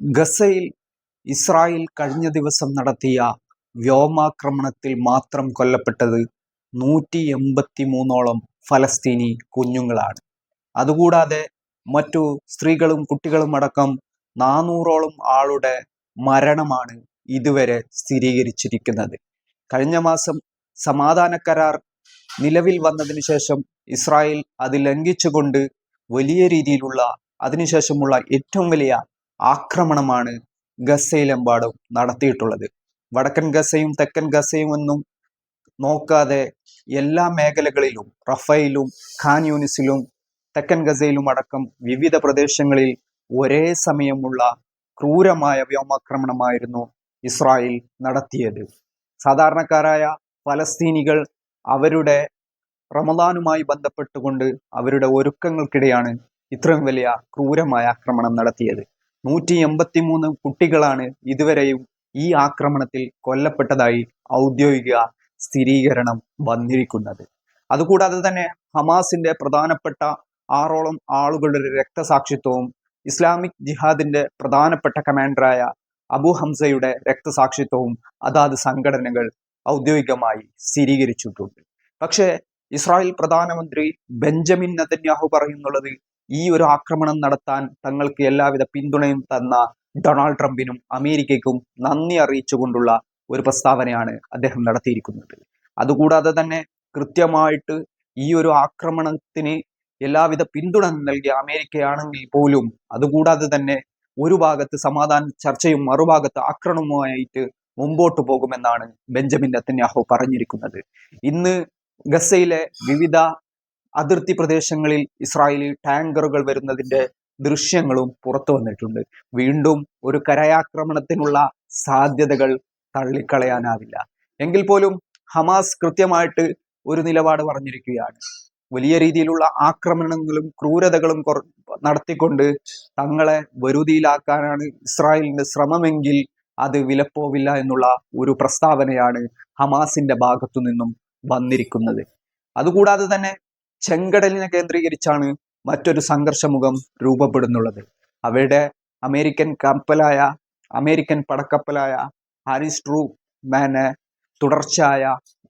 ഗസയിൽ ഇസ്രായേൽ കഴിഞ്ഞ ദിവസം നടത്തിയ വ്യോമാക്രമണത്തിൽ മാത്രം കൊല്ലപ്പെട്ടത് നൂറ്റി എൺപത്തി മൂന്നോളം ഫലസ്തീനി കുഞ്ഞുങ്ങളാണ്. അതുകൂടാതെ മറ്റു സ്ത്രീകളും കുട്ടികളും അടക്കം നാനൂറോളം ആളുടെ മരണമാണ് ഇതുവരെ സ്ഥിരീകരിച്ചിരിക്കുന്നത്. കഴിഞ്ഞ മാസം സമാധാന കരാർ നിലവിൽ വന്നതിന് ശേഷം ഇസ്രായേൽ അത് ലംഘിച്ചുകൊണ്ട് വലിയ രീതിയിലുള്ള അതിനുശേഷമുള്ള ഏറ്റവും വലിയ ആക്രമണമാണ് ഗസയിലെമ്പാടും നടത്തിയിട്ടുള്ളത്. വടക്കൻ ഗസയും തെക്കൻ ഗസയും ഒന്നും നോക്കാതെ എല്ലാ മേഖലകളിലും റഫയിലും ഖാൻ യൂണിസിലും തെക്കൻ ഗസയിലും അടക്കം വിവിധ പ്രദേശങ്ങളിൽ ഒരേ സമയമുള്ള ക്രൂരമായ വ്യോമാക്രമണമായിരുന്നു ഇസ്രായേൽ നടത്തിയത്. സാധാരണക്കാരായ ഫലസ്തീനികൾ അവരുടെ റമദാനുമായി ബന്ധപ്പെട്ടുകൊണ്ട് അവരുടെ ഒരുക്കങ്ങൾക്കിടെയാണ് ഇത്രയും വലിയ ക്രൂരമായ ആക്രമണം നടത്തിയത്. നൂറ്റി എൺപത്തി മൂന്ന് കുട്ടികളാണ് ഇതുവരെയും ഈ ആക്രമണത്തിൽ കൊല്ലപ്പെട്ടതായി ഔദ്യോഗിക സ്ഥിരീകരണം വന്നിരിക്കുന്നത്. അതുകൂടാതെ തന്നെ ഹമാസിന്റെ പ്രധാനപ്പെട്ട ആറോളം ആളുകളുടെ രക്തസാക്ഷിത്വവും ഇസ്ലാമിക് ജിഹാദിന്റെ പ്രധാനപ്പെട്ട കമാൻഡറായ അബു ഹംസയുടെ രക്തസാക്ഷിത്വവും അതാത് സംഘടനകൾ ഔദ്യോഗികമായി സ്ഥിരീകരിച്ചിട്ടുണ്ട്. പക്ഷേ ഇസ്രായേൽ പ്രധാനമന്ത്രി ബെഞ്ചമിൻ നെതന്യാഹു പറയുന്നുള്ളത് ഈ ഒരു ആക്രമണം നടത്താൻ തങ്ങൾക്ക് എല്ലാവിധ പിന്തുണയും തന്ന ഡൊണാൾഡ് ട്രംപിനും അമേരിക്കയ്ക്കും നന്ദി അറിയിച്ചുകൊണ്ടുള്ള ഒരു പ്രസ്താവനയാണ് അദ്ദേഹം നടത്തിയിരിക്കുന്നത്. അതുകൂടാതെ തന്നെ കൃത്യമായിട്ട് ഈ ഒരു ആക്രമണത്തിന് എല്ലാവിധ പിന്തുണ നൽകിയ അമേരിക്കയാണെങ്കിൽ പോലും അതുകൂടാതെ തന്നെ ഒരു ഭാഗത്ത് സമാധാന ചർച്ചയും മറുഭാഗത്ത് ആക്രമണവുമായിട്ട് മുമ്പോട്ട് പോകുമെന്നാണ് ബെഞ്ചമിൻ നെത്തന്യാഹു പറഞ്ഞിരിക്കുന്നത്. ഇന്ന് ഗസയിലെ വിവിധ അതിർത്തി പ്രദേശങ്ങളിൽ ഇസ്രായേലി ടാങ്കറുകൾ വരുന്നതിന്റെ ദൃശ്യങ്ങളും പുറത്തു വന്നിട്ടുണ്ട്. വീണ്ടും ഒരു കരയാക്രമണത്തിനുള്ള സാധ്യതകൾ തള്ളിക്കളയാനാവില്ല. എങ്കിൽ പോലും ഹമാസ് കൃത്യമായിട്ട് ഒരു നിലപാട് പറഞ്ഞിരിക്കുകയാണ്. വലിയ രീതിയിലുള്ള ആക്രമണങ്ങളും ക്രൂരതകളും നടത്തിക്കൊണ്ട് തങ്ങളെ വരുതിയിലാക്കാനാണ് ഇസ്രായേലിന്റെ ശ്രമമെങ്കിൽ അത് വിലപ്പോവില്ല എന്നുള്ള ഒരു പ്രസ്താവനയാണ് ഹമാസിന്റെ ഭാഗത്തു നിന്നും വന്നിരിക്കുന്നത്. അതുകൂടാതെ തന്നെ ചെങ്കടലിനെ കേന്ദ്രീകരിച്ചാണ് മറ്റൊരു സംഘർഷമുഖം രൂപപ്പെടുന്നുള്ളത്. അവയുടെ അമേരിക്കൻ കപ്പലായ അമേരിക്കൻ പടക്കപ്പലായ ഹാരിസ് ട്രൂ മാനെ തുടർച്ചയായ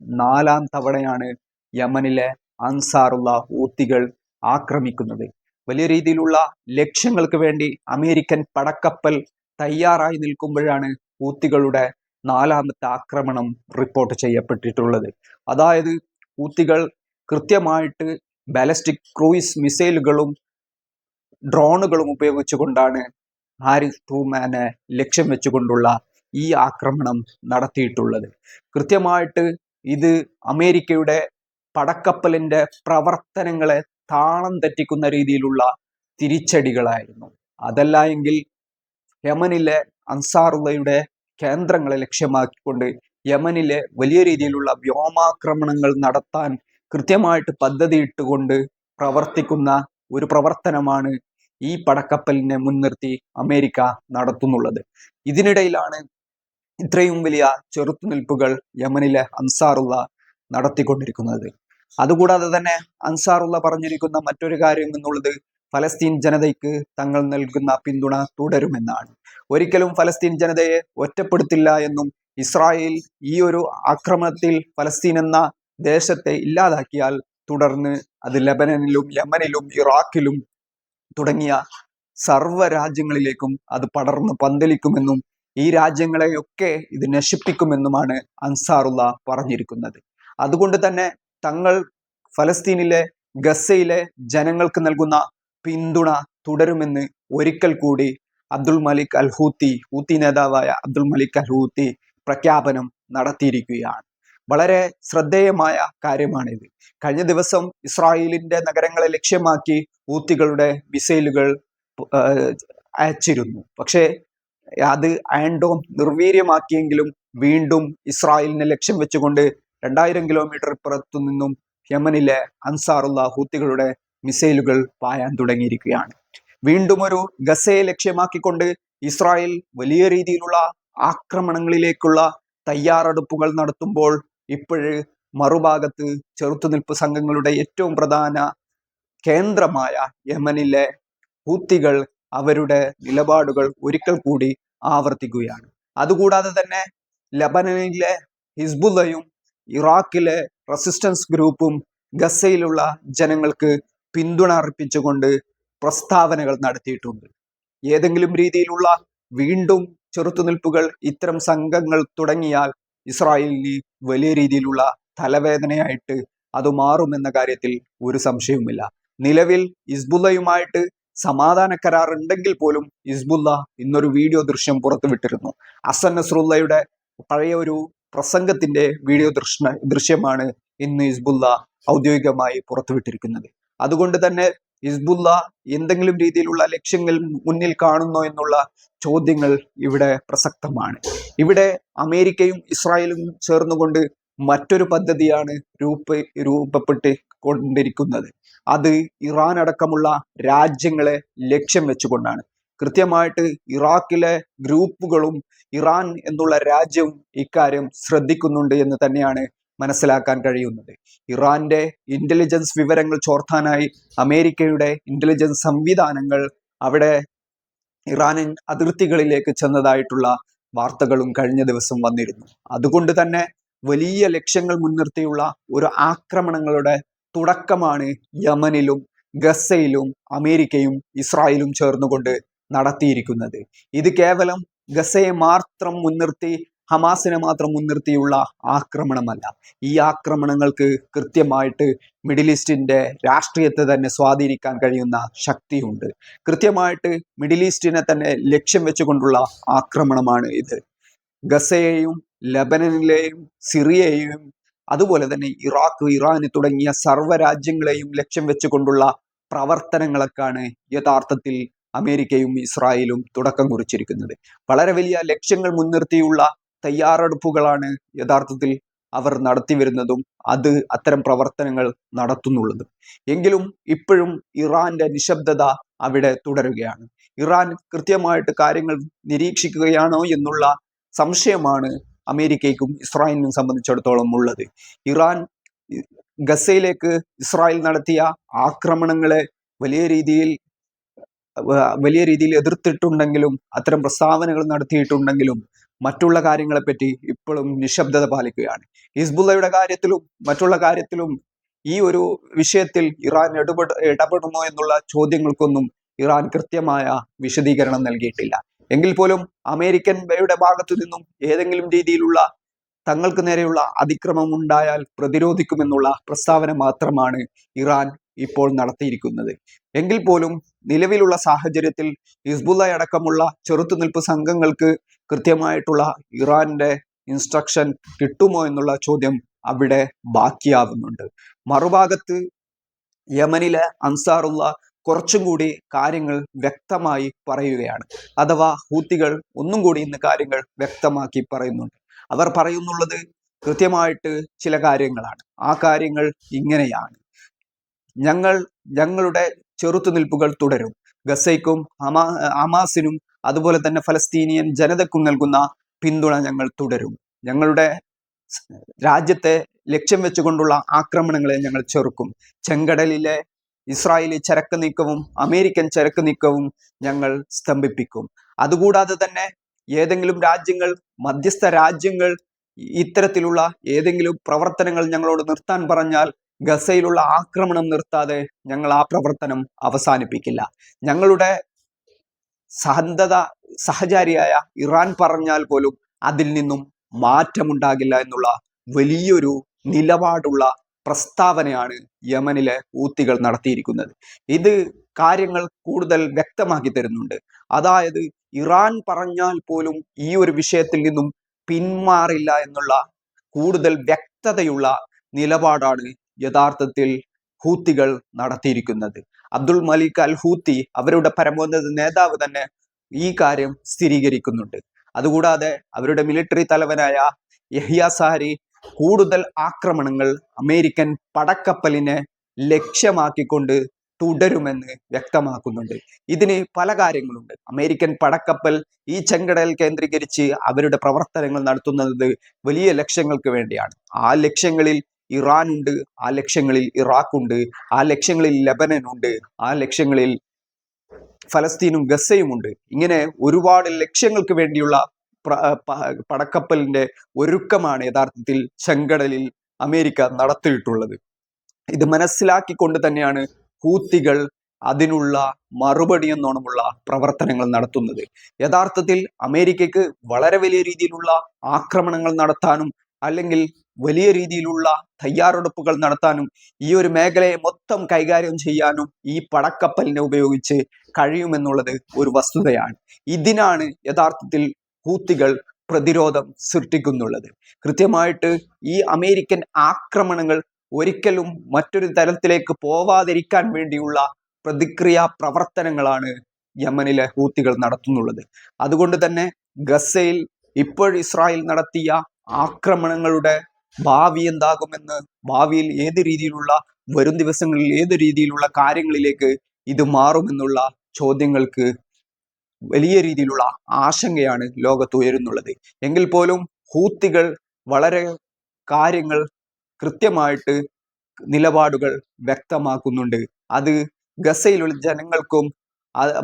നാലാം തവണയാണ് യമനിലെ അൻസാറുള്ള ഊത്തികൾ ആക്രമിക്കുന്നത്. വലിയ രീതിയിലുള്ള ലക്ഷ്യങ്ങൾക്ക് വേണ്ടി അമേരിക്കൻ പടക്കപ്പൽ തയ്യാറായി നിൽക്കുമ്പോഴാണ് ഊത്തികളുടെ നാലാമത്തെ ആക്രമണം റിപ്പോർട്ട് ചെയ്യപ്പെട്ടിട്ടുള്ളത്. അതായത് ഊത്തികൾ കൃത്യമായിട്ട് ബാലസ്റ്റിക് ക്രൂയിസ് മിസൈലുകളും ഡ്രോണുകളും ഉപയോഗിച്ചുകൊണ്ടാണ് ഹാരിസ് ട്രൂമാനെ ലക്ഷ്യം വെച്ചുകൊണ്ടുള്ള ഈ ആക്രമണം നടത്തിയിട്ടുള്ളത്. കൃത്യമായിട്ട് ഇത് അമേരിക്കയുടെ പടക്കപ്പലിന്റെ പ്രവർത്തനങ്ങളെ താളം തെറ്റിക്കുന്ന രീതിയിലുള്ള തിരിച്ചടികളായിരുന്നു. അതല്ല എങ്കിൽ യമനിലെ അൻസാറുള്ളയുടെ കേന്ദ്രങ്ങളെ ലക്ഷ്യമാക്കിക്കൊണ്ട് യമനിലെ വലിയ രീതിയിലുള്ള വ്യോമാക്രമണങ്ങൾ നടത്താൻ കൃത്യമായിട്ട് പദ്ധതിയിട്ടുകൊണ്ട് പ്രവർത്തിക്കുന്ന ഒരു പ്രവർത്തനമാണ് ഈ പടക്കപ്പലിനെ മുൻനിർത്തി അമേരിക്ക നടത്തുന്നുള്ളത്. ഇതിനിടയിലാണ് ഇത്രയും വലിയ ചെറുത്തുനിൽപ്പുകൾ യമനിലെ അൻസാറുള്ള നടത്തിക്കൊണ്ടിരിക്കുന്നത്. അതുകൂടാതെ തന്നെ അൻസാറുള്ള പറഞ്ഞിരിക്കുന്ന മറ്റൊരു കാര്യം എന്നുള്ളത് ഫലസ്തീൻ ജനതയ്ക്ക് തങ്ങൾ നൽകുന്ന പിന്തുണ തുടരുമെന്നാണ്. ഒരിക്കലും ഫലസ്തീൻ ജനതയെ ഒറ്റപ്പെടുത്തില്ല എന്നും ഇസ്രായേൽ ഈ ഒരു ആക്രമണത്തിൽ ഫലസ്തീൻ എന്ന ദേശത്തെ ഇല്ലാതാക്കിയാൽ തുടർന്ന് അത് ലബനനിലും യമനിലും ഇറാഖിലും തുടങ്ങിയ സർവ രാജ്യങ്ങളിലേക്കും അത് പടർന്ന് പന്തലിക്കുമെന്നും ഈ രാജ്യങ്ങളെയൊക്കെ ഇത് നശിപ്പിക്കുമെന്നുമാണ് അൻസാറുള്ള പറഞ്ഞിരിക്കുന്നത്. അതുകൊണ്ട് തന്നെ തങ്ങൾ ഫലസ്തീനിലെ ഗസയിലെ ജനങ്ങൾക്ക് നൽകുന്ന പിന്തുണ തുടരുമെന്ന് ഒരിക്കൽ കൂടി അബ്ദുൾ മലിക് അൽ ഹൂത്തി നേതാവായ അബ്ദുൾ മലിക് അൽ ഹൂത്തി പ്രഖ്യാപനം നടത്തിയിരിക്കുകയാണ്. വളരെ ശ്രദ്ധേയമായ കാര്യമാണിത്. കഴിഞ്ഞ ദിവസം ഇസ്രായേലിന്റെ നഗരങ്ങളെ ലക്ഷ്യമാക്കി ഊത്തികളുടെ മിസൈലുകൾ അയച്ചിരുന്നു. പക്ഷേ അത് ആൻഡോം നിർവീര്യമാക്കിയെങ്കിലും വീണ്ടും ഇസ്രായേലിനെ ലക്ഷ്യം വെച്ചുകൊണ്ട് രണ്ടായിരം കിലോമീറ്റർ പുറത്തു നിന്നും യമനിലെ അൻസാറുള്ള ഹൂത്തികളുടെ മിസൈലുകൾ പായാൻ തുടങ്ങിയിരിക്കുകയാണ്. വീണ്ടും ഒരു ഗസയെ ലക്ഷ്യമാക്കിക്കൊണ്ട് ഇസ്രായേൽ വലിയ രീതിയിലുള്ള ആക്രമണങ്ങളിലേക്കുള്ള തയ്യാറെടുപ്പുകൾ നടത്തുമ്പോൾ ഇപ്പോഴ് മറുഭാഗത്ത് ചെറുത്തുനിൽപ്പ് സംഘങ്ങളുടെ ഏറ്റവും പ്രധാന കേന്ദ്രമായ യമനിലെ ഹൂത്തികൾ അവരുടെ നിലപാടുകൾ ഒരിക്കൽ കൂടി ആവർത്തിക്കുകയാണ്. അതുകൂടാതെ തന്നെ ലബനനിലെ ഹിസ്ബുല്ലയും ഇറാഖിലെ റെസിസ്റ്റൻസ് ഗ്രൂപ്പും ഗസയിലുള്ള ജനങ്ങൾക്ക് പിന്തുണ അർപ്പിച്ചുകൊണ്ട് പ്രസ്താവനകൾ നടത്തിയിട്ടുണ്ട്. ഏതെങ്കിലും രീതിയിലുള്ള വീണ്ടും ചെറുത്തുനിൽപ്പുകൾ ഇത്തരം സംഘങ്ങൾ തുടങ്ങിയാൽ ഇസ്രായേലിന് വലിയ രീതിയിലുള്ള തലവേദനയായിട്ട് അത് മാറുമെന്ന കാര്യത്തിൽ ഒരു സംശയവുമില്ല. നിലവിൽ ഇസ്ബുല്ലയുമായിട്ട് സമാധാന കരാർ ഉണ്ടെങ്കിൽ പോലും ഇസ്ബുല്ല ഇന്നൊരു വീഡിയോ ദൃശ്യം പുറത്തുവിട്ടിരുന്നു. അസൻ നസ്രുല്ലയുടെ പഴയ ഒരു പ്രസംഗത്തിന്റെ വീഡിയോ ദൃശ്യ ദൃശ്യമാണ് ഇന്ന് ഇസ്ബുല്ല ഔദ്യോഗികമായി പുറത്തുവിട്ടിരിക്കുന്നത്. അതുകൊണ്ട് തന്നെ ഹിസ്ബുല്ല എന്തെങ്കിലും രീതിയിലുള്ള ലക്ഷ്യങ്ങൾ മുന്നിൽ കാണുന്നോ എന്നുള്ള ചോദ്യങ്ങൾ ഇവിടെ പ്രസക്തമാണ്. ഇവിടെ അമേരിക്കയും ഇസ്രായേലും ചേർന്നുകൊണ്ട് മറ്റൊരു പദ്ധതിയാണ് രൂപ രൂപപ്പെട്ട് കൊണ്ടിരിക്കുന്നത്. അത് ഇറാൻ അടക്കമുള്ള രാജ്യങ്ങളെ ലക്ഷ്യം വെച്ചുകൊണ്ടാണ്. കൃത്യമായിട്ട് ഇറാഖിലെ ഗ്രൂപ്പുകളും ഇറാൻ എന്നുള്ള രാജ്യവും ഇക്കാര്യം ശ്രദ്ധിക്കുന്നുണ്ട് എന്ന് തന്നെയാണ് മനസ്സിലാക്കാൻ കഴിയുന്നത് ഇറാന്റെ ഇന്റലിജൻസ് വിവരങ്ങൾ ചോർത്താനായി അമേരിക്കയുടെ ഇന്റലിജൻസ് സംവിധാനങ്ങൾ അവിടെ ഇറാനിൻ അതിർത്തികളിലേക്ക് ചെന്നതായിട്ടുള്ള വാർത്തകളും കഴിഞ്ഞ ദിവസം വന്നിരുന്നു. അതുകൊണ്ട് തന്നെ വലിയ ലക്ഷ്യങ്ങൾ മുൻനിർത്തിയുള്ള ഒരു ആക്രമണങ്ങളുടെ തുടക്കമാണ് യമനിലും ഗസയിലും അമേരിക്കയും ഇസ്രായേലും ചേർന്നുകൊണ്ട് നടത്തിയിരിക്കുന്നത്. ഇത് കേവലം ഗസയെ മാത്രം മുൻനിർത്തി ഹമാസിനെ മാത്രം മുൻനിർത്തിയുള്ള ആക്രമണമല്ല. ഈ ആക്രമണങ്ങൾക്ക് കൃത്യമായിട്ട് മിഡിൽ ഈസ്റ്റിന്റെ രാഷ്ട്രീയത്തെ തന്നെ സ്വാധീനിക്കാൻ കഴിയുന്ന ശക്തിയുണ്ട്. കൃത്യമായിട്ട് മിഡിൽ ഈസ്റ്റിനെ തന്നെ ലക്ഷ്യം വെച്ചുകൊണ്ടുള്ള ആക്രമണമാണ് ഇത്. ഗസയെയും ലബനനിലെയും സിറിയയെയും അതുപോലെ തന്നെ ഇറാഖ് ഇറാൻ തുടങ്ങിയ സർവ രാജ്യങ്ങളെയും ലക്ഷ്യം വെച്ചുകൊണ്ടുള്ള പ്രവർത്തനങ്ങളൊക്കെയാണ് യഥാർത്ഥത്തിൽ അമേരിക്കയും ഇസ്രായേലും തുടക്കം കുറിച്ചിരിക്കുന്നത്. വളരെ വലിയ ലക്ഷ്യങ്ങൾ മുൻനിർത്തിയുള്ള തയ്യാറെടുപ്പുകളാണ് യഥാർത്ഥത്തിൽ അവർ നടത്തി വരുന്നതും അത് അത്തരം പ്രവർത്തനങ്ങൾ നടത്തുന്നുള്ളതും. എങ്കിലും ഇപ്പോഴും ഇറാന്റെ നിശബ്ദത അവിടെ തുടരുകയാണ്. ഇറാൻ കൃത്യമായിട്ട് കാര്യങ്ങൾ നിരീക്ഷിക്കുകയാണോ എന്നുള്ള സംശയമാണ് അമേരിക്കയ്ക്കും ഇസ്രായേലിനും സംബന്ധിച്ചിടത്തോളം ഉള്ളത്. ഇറാൻ ഗസയിലേക്ക് ഇസ്രായേൽ നടത്തിയ ആക്രമണങ്ങളെ വലിയ രീതിയിൽ വലിയ രീതിയിൽ എതിർത്തിട്ടുണ്ടെങ്കിലും അത്തരം പ്രസ്താവനകൾ നടത്തിയിട്ടുണ്ടെങ്കിലും മറ്റുള്ള കാര്യങ്ങളെപ്പറ്റി ഇപ്പോഴും നിശബ്ദത പാലിക്കുകയാണ്. ഹിസ്ബുള്ളയുടെ കാര്യത്തിലും മറ്റുള്ള കാര്യത്തിലും ഈ ഒരു വിഷയത്തിൽ ഇറാൻ ഇടപെട ഇടപെടുമോ എന്നുള്ള ചോദ്യങ്ങൾക്കൊന്നും ഇറാൻ കൃത്യമായ വിശദീകരണം നൽകിയിട്ടില്ല. എങ്കിൽ പോലും അമേരിക്കൻ ബയുടെ ഭാഗത്തു നിന്നും ഏതെങ്കിലും രീതിയിലുള്ള തങ്ങൾക്ക് നേരെയുള്ള അതിക്രമം ഉണ്ടായാൽ പ്രതിരോധിക്കുമെന്നുള്ള പ്രസ്താവന മാത്രമാണ് ഇറാൻ ഇപ്പോൾ നടത്തിയിരിക്കുന്നത്. എങ്കിൽ പോലും നിലവിലുള്ള സാഹചര്യത്തിൽ ഹിസ്ബുള്ള അടക്കമുള്ള ചെറുത്തുനിൽപ്പ് സംഘങ്ങൾക്ക് കൃത്യമായിട്ടുള്ള ഇറാന്റെ ഇൻസ്ട്രക്ഷൻ കിട്ടുമോ എന്നുള്ള ചോദ്യം അവിടെ ബാക്കിയാവുന്നുണ്ട്. മറുഭാഗത്ത് യമനിലെ അൻസാറുള്ള കുറച്ചും കൂടി കാര്യങ്ങൾ വ്യക്തമായി പറയുകയാണ്. അഥവാ ഹൂത്തികൾ ഒന്നും കൂടി ഇന്ന് കാര്യങ്ങൾ വ്യക്തമാക്കി പറയുന്നുണ്ട്. അവർ പറയുന്നുള്ളത് കൃത്യമായിട്ട് ചില കാര്യങ്ങളാണ്. ആ കാര്യങ്ങൾ ഇങ്ങനെയാണ്. ഞങ്ങൾ ഞങ്ങളുടെ ചെറുത്തുനിൽപ്പുകൾ തുടരും. ഗസയ്ക്കും ഹമാ ഹമാസിനും അതുപോലെ തന്നെ ഫലസ്തീനിയൻ ജനതക്കും നൽകുന്ന പിന്തുണ ഞങ്ങൾ തുടരും. ഞങ്ങളുടെ രാജ്യത്തെ ലക്ഷ്യം വെച്ചുകൊണ്ടുള്ള ആക്രമണങ്ങളെ ഞങ്ങൾ ചെറുക്കും. ചെങ്കടലിലെ ഇസ്രായേലി ചരക്ക് നീക്കവും അമേരിക്കൻ ചരക്ക് നീക്കവും ഞങ്ങൾ സ്തംഭിപ്പിക്കും. അതുകൂടാതെ തന്നെ ഏതെങ്കിലും രാജ്യങ്ങൾ മധ്യസ്ഥ രാജ്യങ്ങൾ ഇത്തരത്തിലുള്ള ഏതെങ്കിലും പ്രവർത്തനങ്ങൾ ഞങ്ങളോട് നിർത്താൻ പറഞ്ഞാൽ ഗസയിലുള്ള ആക്രമണം നിർത്താതെ ഞങ്ങൾ ആ പ്രവർത്തനം അവസാനിപ്പിക്കില്ല. ഞങ്ങളുടെ സഹന്തത സഹചാരിയായ ഇറാൻ പറഞ്ഞാൽ പോലും അതിൽ നിന്നും മാറ്റമുണ്ടാകില്ല എന്നുള്ള വലിയൊരു നിലപാടുള്ള പ്രസ്താവനയാണ് യമനിലെ ഊത്തികൾ നടത്തിയിരിക്കുന്നത്. ഇത് കാര്യങ്ങൾ കൂടുതൽ വ്യക്തമാക്കി തരുന്നുണ്ട്. അതായത് ഇറാൻ പറഞ്ഞാൽ പോലും ഈ ഒരു വിഷയത്തിൽ നിന്നും പിന്മാറില്ല എന്നുള്ള കൂടുതൽ വ്യക്തതയുള്ള നിലപാടാണ് യഥാർത്ഥത്തിൽ ഹൂത്തികൾ നടത്തിയിരിക്കുന്നത്. അബ്ദുൾ മലിക് അൽ ഹൂത്തി അവരുടെ പരമോന്നത നേതാവ് തന്നെ ഈ കാര്യം സ്ഥിരീകരിക്കുന്നുണ്ട്. അതുകൂടാതെ അവരുടെ മിലിറ്ററി തലവനായ യഹിയ സാരി കൂടുതൽ ആക്രമണങ്ങൾ അമേരിക്കൻ പടക്കപ്പലിനെ ലക്ഷ്യമാക്കിക്കൊണ്ട് തുടരുമെന്ന് വ്യക്തമാക്കുന്നുണ്ട്. ഇതിന് പല കാര്യങ്ങളുണ്ട്. അമേരിക്കൻ പടക്കപ്പൽ ഈ ചെങ്കടൽ കേന്ദ്രീകരിച്ച് അവരുടെ പ്രവർത്തനങ്ങൾ നടത്തുന്നത് വലിയ ലക്ഷ്യങ്ങൾക്ക് വേണ്ടിയാണ്. ആ ലക്ഷ്യങ്ങളിൽ ഇറാൻ ഉണ്ട് ആ ലക്ഷ്യങ്ങളിൽ ഇറാഖ് ഉണ്ട് ആ ലക്ഷ്യങ്ങളിൽ ലബനൻ ഉണ്ട് ആ ലക്ഷ്യങ്ങളിൽ ഫലസ്തീനും ഗസയുമുണ്ട് ഇങ്ങനെ ഒരുപാട് ലക്ഷ്യങ്ങൾക്ക് വേണ്ടിയുള്ള പടക്കപ്പലിന്റെ ഒരുക്കമാണ് യഥാർത്ഥത്തിൽ ചെങ്കടലിൽ അമേരിക്ക നടത്തിയിട്ടുള്ളത്. ഇത് മനസ്സിലാക്കിക്കൊണ്ട് തന്നെയാണ് ഹൂത്തികൾ അതിനുള്ള മറുപടി എന്നോണമുള്ള പ്രവർത്തനങ്ങൾ നടത്തുന്നത്. യഥാർത്ഥത്തിൽ അമേരിക്കയ്ക്ക് വളരെ വലിയ രീതിയിലുള്ള ആക്രമണങ്ങൾ നടത്താനും അല്ലെങ്കിൽ വലിയ രീതിയിലുള്ള തയ്യാറെടുപ്പുകൾ നടത്താനും ഈ ഒരു മേഖലയെ മൊത്തം കൈകാര്യം ചെയ്യാനും ഈ പടക്കപ്പലിനെ ഉപയോഗിച്ച് കഴിയുമെന്നുള്ളത് ഒരു വസ്തുതയാണ്. ഇതിനാണ് യഥാർത്ഥത്തിൽ ഹൂത്തികൾ പ്രതിരോധം സൃഷ്ടിക്കുന്നുള്ളത്. കൃത്യമായിട്ട് ഈ അമേരിക്കൻ ആക്രമണങ്ങൾ ഒരിക്കലും മറ്റൊരു തലത്തിലേക്ക് പോവാതിരിക്കാൻ വേണ്ടിയുള്ള പ്രതിക്രിയാ പ്രവർത്തനങ്ങളാണ് യമനിലെ ഹൂത്തികൾ നടത്തുന്നുള്ളത്. അതുകൊണ്ട് തന്നെ ഗസയിൽ ഇപ്പോൾ ഇസ്രായേൽ നടത്തിയ ആക്രമണങ്ങളുടെ ഭാവി എന്താകുമെന്ന് ഭാവിയിൽ ഏത് രീതിയിലുള്ള വരും ദിവസങ്ങളിൽ ഏത് രീതിയിലുള്ള കാര്യങ്ങളിലേക്ക് ഇത് മാറുമെന്നുള്ള ചോദ്യങ്ങൾക്ക് വലിയ രീതിയിലുള്ള ആശങ്കയാണ് ലോകത്ത് ഉയരുന്നുള്ളത്. എങ്കിൽ പോലും ഹൂത്തികൾ വളരെ കാര്യങ്ങൾ കൃത്യമായിട്ട് നിലപാടുകൾ വ്യക്തമാക്കുന്നുണ്ട്. അത് ഗസയിലുള്ള ജനങ്ങൾക്കും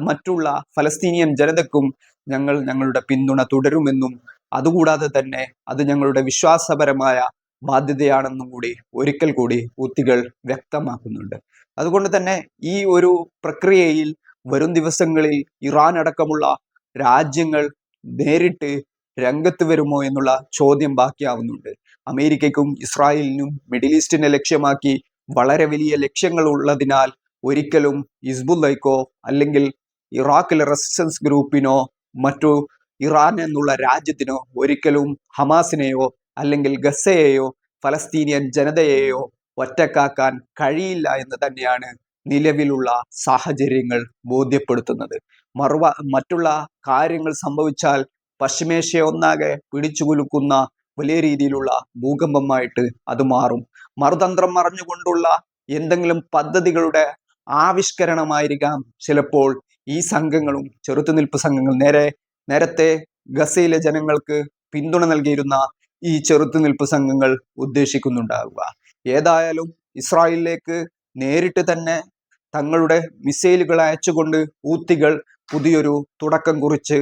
മറ്റുള്ള ഫലസ്തീനിയൻ ജനതക്കും ഞങ്ങൾ ഞങ്ങളുടെ പിന്തുണ തുടരുമെന്നും അതുകൂടാതെ തന്നെ അത് ഞങ്ങളുടെ വിശ്വാസപരമായ ബാധ്യതയാണെന്നും കൂടി ഒരിക്കൽ കൂടി ഉത്തികൾ വ്യക്തമാക്കുന്നുണ്ട്. അതുകൊണ്ട് തന്നെ ഈ ഒരു പ്രക്രിയയിൽ വരും ദിവസങ്ങളിൽ ഇറാൻ അടക്കമുള്ള രാജ്യങ്ങൾ നേരിട്ട് രംഗത്ത് വരുമോ എന്നുള്ള ചോദ്യം ബാക്കിയാവുന്നുണ്ട്. അമേരിക്കയ്ക്കും ഇസ്രായേലിനും മിഡിൽ ഈസ്റ്റിനെ ലക്ഷ്യമാക്കി വളരെ വലിയ ലക്ഷ്യങ്ങൾ ഉള്ളതിനാൽ ഒരിക്കലും ഹിസ്ബുല്ലയ്ക്കോ അല്ലെങ്കിൽ ഇറാഖിലെ റെസിസ്റ്റൻസ് ഗ്രൂപ്പിനോ മറ്റു ഇറാൻ എന്നുള്ള രാജ്യത്തിനോ ഒരിക്കലും ഹമാസിനെയോ അല്ലെങ്കിൽ ഗസയെയോ ഫലസ്തീനിയൻ ജനതയെയോ ഒറ്റക്കാക്കാൻ കഴിയില്ല എന്ന് തന്നെയാണ് നിലവിലുള്ള സാഹചര്യങ്ങൾ ബോധ്യപ്പെടുത്തുന്നത്. മറുവ മറ്റുള്ള കാര്യങ്ങൾ സംഭവിച്ചാൽ പശ്ചിമേഷ്യ ഒന്നാകെ പിടിച്ചുകുലുക്കുന്ന വലിയ രീതിയിലുള്ള ഭൂകമ്പമായിട്ട് അത് മാറും. മറുതന്ത്രം മറഞ്ഞുകൊണ്ടുള്ള എന്തെങ്കിലും പദ്ധതികളുടെ ആവിഷ്കരണമായിരിക്കാം ചിലപ്പോൾ ഈ സംഘങ്ങളും ചെറുത്തുനിൽപ്പ് സംഘങ്ങൾ നേരെ നേരത്തെ ഗസയിലെ ജനങ്ങൾക്ക് പിന്തുണ നൽകിയിരുന്ന ഈ ചെറുത്തുനിൽപ്പ് സംഘങ്ങൾ ഉദ്ദേശിക്കുന്നുണ്ടാവുക. ഏതായാലും ഇസ്രായേലിലേക്ക് നേരിട്ട് തന്നെ തങ്ങളുടെ മിസൈലുകൾ അയച്ചുകൊണ്ട് ഊത്തികൾ പുതിയൊരു തുടക്കം കുറിച്ച്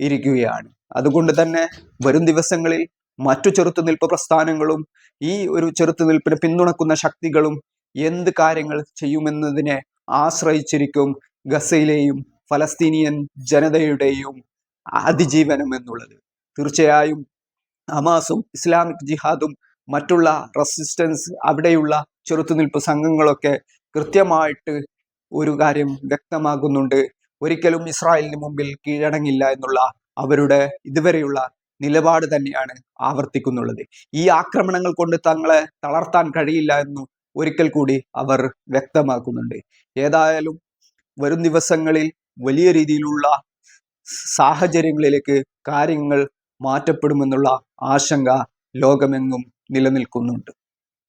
ഇരിക്കുകയാണ്. അതുകൊണ്ട് തന്നെ വരും ദിവസങ്ങളിൽ മറ്റു ചെറുത്തുനിൽപ്പ് പ്രസ്ഥാനങ്ങളും ഈ ഒരു ചെറുത്തുനിൽപ്പിനെ പിന്തുണക്കുന്ന ശക്തികളും എന്ത് കാര്യങ്ങൾ ചെയ്യുമെന്നതിനെ ആശ്രയിച്ചിരിക്കും ഗസയിലെയും ഫലസ്തീനിയൻ ജനതയുടെയും അതിജീവനം എന്നുള്ളത്. തീർച്ചയായും ഹമാസും ഇസ്ലാമിക് ജിഹാദും മറ്റുള്ള റെസിസ്റ്റൻസ് അവിടെയുള്ള ചെറുത്തുനിൽപ്പ് സംഘങ്ങളൊക്കെ കൃത്യമായിട്ട് ഒരു കാര്യം വ്യക്തമാകുന്നുണ്ട് ഒരിക്കലും ഇസ്രായേലിന് മുമ്പിൽ കീഴടങ്ങില്ല എന്നുള്ള അവരുടെ ഇതുവരെയുള്ള നിലപാട് തന്നെയാണ് ആവർത്തിക്കുന്നുള്ളത്. ഈ ആക്രമണങ്ങൾ കൊണ്ട് തങ്ങളെ തളർത്താൻ കഴിയില്ല എന്നും ഒരിക്കൽ കൂടി അവർ വ്യക്തമാക്കുന്നുണ്ട്. ഏതായാലും വരും ദിവസങ്ങളിൽ വലിയ രീതിയിലുള്ള സാഹചര്യങ്ങളിലേക്ക് കാര്യങ്ങൾ മാറ്റപ്പെടുമെന്നുള്ള ആശങ്ക ലോകമെങ്ങും നിലനിൽക്കുന്നുണ്ട്.